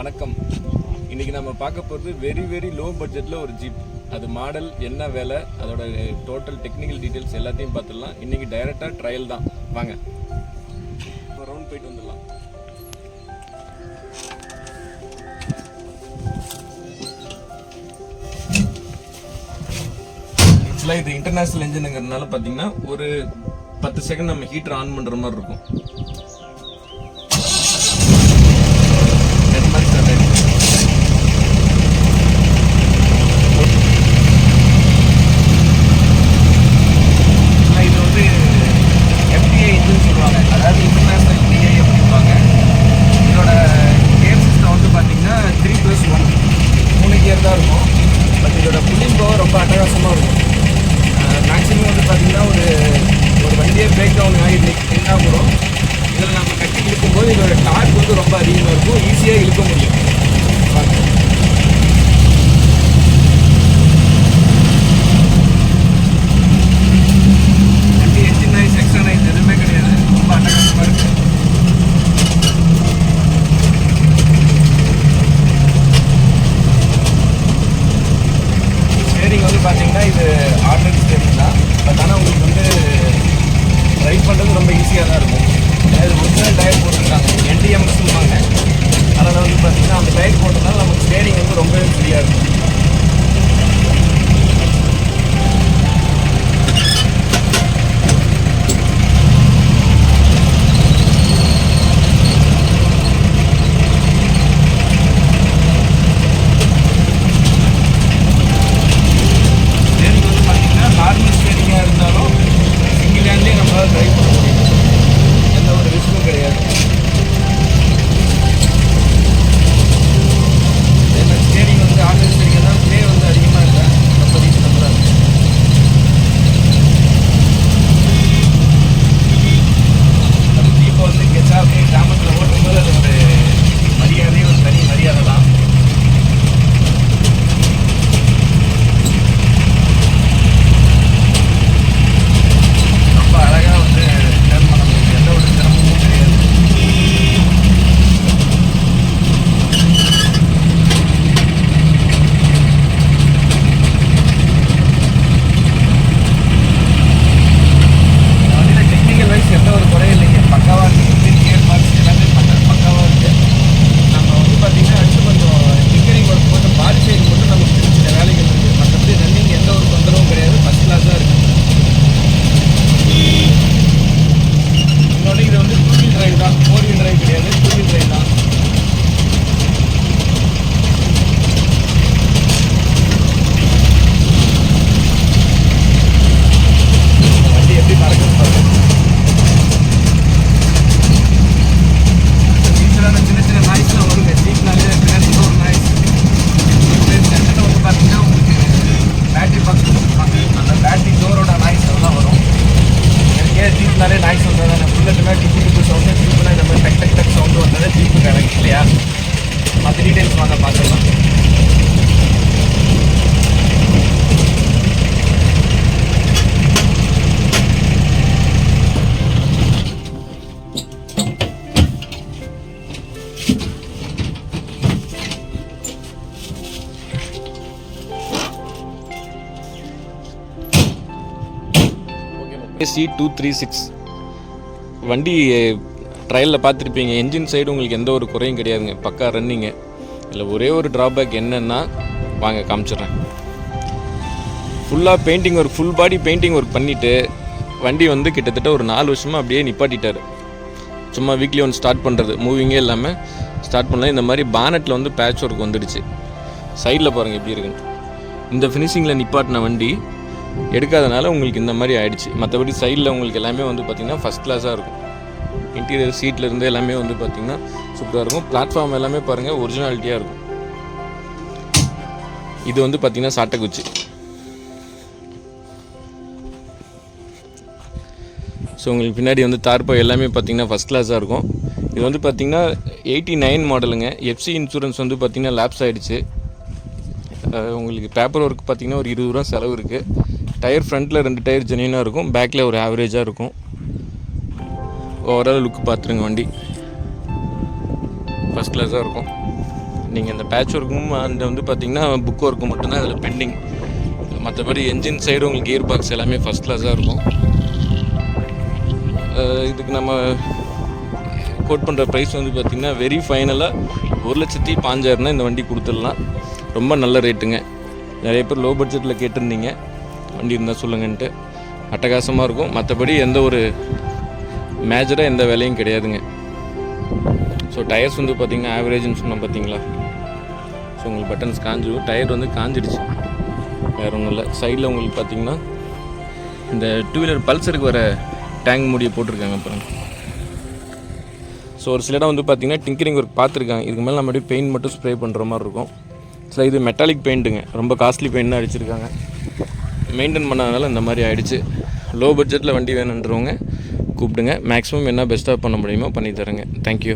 வணக்கம். இன்னைக்கு நம்ம பார்க்க போகிறது வெரி வெரி லோ பட்ஜெட்டில் ஒரு ஜீப் அது மாடல் என்ன வேலை அதோட டோட்டல் டெக்னிக்கல் டீட்டெயில்ஸ் எல்லாத்தையும் பார்த்துடலாம். இன்னைக்கு டைரெக்டாக ட்ரையல் தான். வாங்க. ரவுண்ட் போயிட்டு வந்துடலாம். ஆக்சுவலாக இது இன்டர்நேஷ்னல் இன்ஜினுங்கிறதுனால பார்த்தீங்கன்னா ஒரு பத்து செகண்ட் நம்ம ஹீட்டர் ஆன் பண்ணுற மாதிரி இருக்கும் Ten months already. ஆனா இது வந்து FTA engine சொல்லுவாங்க அதாவது இன்டர்நேஷனல் டிஐ அப்படிம்பாங்க இதோட கேர் சிஸ்டம் வந்து பார்த்தீங்கன்னா த்ரீ ப்ளஸ் ஒன் மூணு கியர் தான் இருக்கும் பட் இதோட புல்லிங் பவர் ரொம்ப அட்டகாசமாக இருக்கும் மேக்ஸிமம் வந்து பார்த்தீங்கன்னா ஒரு ஒரு வண்டியே பிரேக் டவுன் ஆகி நின்னா கூட இதில் நம்ம கட்டி இழுக்கும்போது இதோட டார்க் வந்து ரொம்ப அதிகமாக இருக்கும் ஈஸியாக இழுக்க முடியும் பாருங்க. வண்டி engine noise, extra noise எதுவுமே கிடையாது ரொம்ப அட்டகாசமாக இருக்கு ஸ்டேரிங் வந்து பார்த்தீங்கன்னா இது ஆர்டினரி ஸ்டேரிங் தான். பட் ஆனால் உங்களுக்கு வந்து ட்ரைவ் பண்ணுறது ரொம்ப ஈஸியாக தான் இருக்கும். இது ஒரிஜினல் டயர் போட்டிருக்காங்க. வந்தது அந்த புல்லட்டுனா டிப்பு டிப்பு சவுண்டு ஜீப்னா இந்த மாதிரி டக் டக் டக் சவுண்டு வந்தது ஜீப்பு கணக்கு இல்லையா மற்ற டீட்டெயில்ஸ் வாங்க பார்த்துக்கலாம் சி டூ த்ரீ சிக்ஸ் வண்டி ட்ரையலில் பார்த்துருப்பீங்க. என்ஜின் சைடு உங்களுக்கு எந்த ஒரு குறையும் கிடையாதுங்க. பக்கா ரன்னிங்கு இல்லை ஒரே ஒரு ட்ராபேக் என்னென்னா வாங்க காமிச்சிடுறேன். ஃபுல்லாக painting work full body painting work பண்ணிவிட்டு வண்டி வந்து கிட்டத்தட்ட ஒரு நாலு வருஷமாக அப்படியே நிப்பாட்டிட்டார். சும்மா வீக்லி ஒன் ஸ்டார்ட் பண்ணுறது மூவிங்கே இல்லாமல் ஸ்டார்ட் பண்ணலாம் இந்த மாதிரி பானட்டில் வந்து பேட்ச் ஒர்க் வந்துடுச்சு. சைடில் பாருங்கள் எப்படி இருக்குன்னு. இந்த ஃபினிஷிங்கில் நிப்பாட்டின வண்டி எடுக்காதனால உங்களுக்கு இந்த மாதிரி ஆயிடுச்சு. மற்றபடி சைடில் உங்களுக்கு எல்லாமே வந்து பார்த்திங்கன்னா ஃபஸ்ட் கிளாஸாக இருக்கும். இன்டீரியர் சீட்டில் இருந்து எல்லாமே வந்து பார்த்திங்கன்னா சூப்பராக இருக்கும். பிளாட்ஃபார்ம் எல்லாமே பாருங்கள் ஒரிஜினாலிட்டியாக இருக்கும். இது வந்து பார்த்திங்கன்னா சாட்டைக்குச்சி. ஸோ உங்களுக்கு பின்னாடி வந்து தார்பா எல்லாமே பார்த்தீங்கன்னா ஃபஸ்ட் கிளாஸாக இருக்கும். இது வந்து பார்த்திங்கன்னா எயிட்டி நைன் மாடலுங்க எஃப்சி இன்சூரன்ஸ் வந்து பார்த்தீங்கன்னா லேப்ஸ் ஆகிடுச்சு உங்களுக்கு பேப்பர் ஒர்க் பார்த்தீங்கன்னா ஒரு இருபது ரூபா செலவு இருக்குது டயர் ஃப்ரண்ட்டில் ரெண்டு டயர் ஜெனியூனாக இருக்கும். பேக்கில் ஒரு ஆவரேஜாக இருக்கும். ஓவரால் லுக் பார்த்துருங்க வண்டி. ஃபஸ்ட் கிளாஸாக இருக்கும். நீங்கள் இந்த பேட்ச் ஒர்க்கும் அண்ட் வந்து பார்த்தீங்கன்னா புக் ஒர்க்கும் மட்டும்தான் அதில் பெண்டிங் மற்றபடி என்ஜின் சைடு உங்களுக்கு கியர் பாக்ஸ் எல்லாமே ஃபஸ்ட் கிளாஸாக இருக்கும். இதுக்கு நம்ம கோட் பண்ணுற ப்ரைஸ் வந்து பார்த்திங்கன்னா வெரி ஃபைனலாக ஒரு லட்சத்தி பாஞ்சாயிரம்னா இந்த வண்டி கொடுத்துடலாம். ரொம்ப நல்ல ரேட்டுங்க நிறைய பேர் லோ பட்ஜெட்டில் கேட்டிருந்தீங்க. வண்டி இருந்தால் சொல்லுங்கன்ட்டு. அட்டகாசமாக இருக்கும். மற்றபடி எந்த ஒரு மேஜராக எந்த வேலையும் கிடையாதுங்க. ஸோ டயர்ஸ் வந்து பார்த்திங்கன்னா ஆவரேஜ்னு சொன்னோம் பார்த்தீங்களா ஸோ உங்களுக்கு பட்டன்ஸ் காஞ்சு டயர் வந்து காஞ்சிடுச்சு. வேறு ஒன்றும் இல்லை. சைடில் உங்களுக்கு பார்த்தீங்கன்னா இந்த டூ வீலர் பல்சருக்கு வர டேங்க் முடியை போட்டிருக்காங்க அப்புறம் ஸோ ஒரு சில இடம் வந்து பார்த்தீங்கன்னா டிங்கரிங் ஒர்க் பார்த்துருக்காங்க இதுக்கு மேலே நம்ம அப்படியே பெயிண்ட் மட்டும் ஸ்ப்ரே பண்ணுற மாதிரி இருக்கும். ஸோ இது மெட்டாலிக் பெயிண்ட்டுங்க ரொம்ப காஸ்ட்லி பெயிண்ட் அடிச்சிருக்காங்க. மெயின்டைன் பண்ணாதனால இந்த மாதிரி ஆகிடுச்சு லோ பட்ஜெட்டில் வண்டி வேணுன்றவங்க கூப்பிடுங்க. மேக்ஸிமம் என்ன பெஸ்ட்டாக பண்ண முடியுமோ பண்ணி தரேங்க. தேங்க்யூ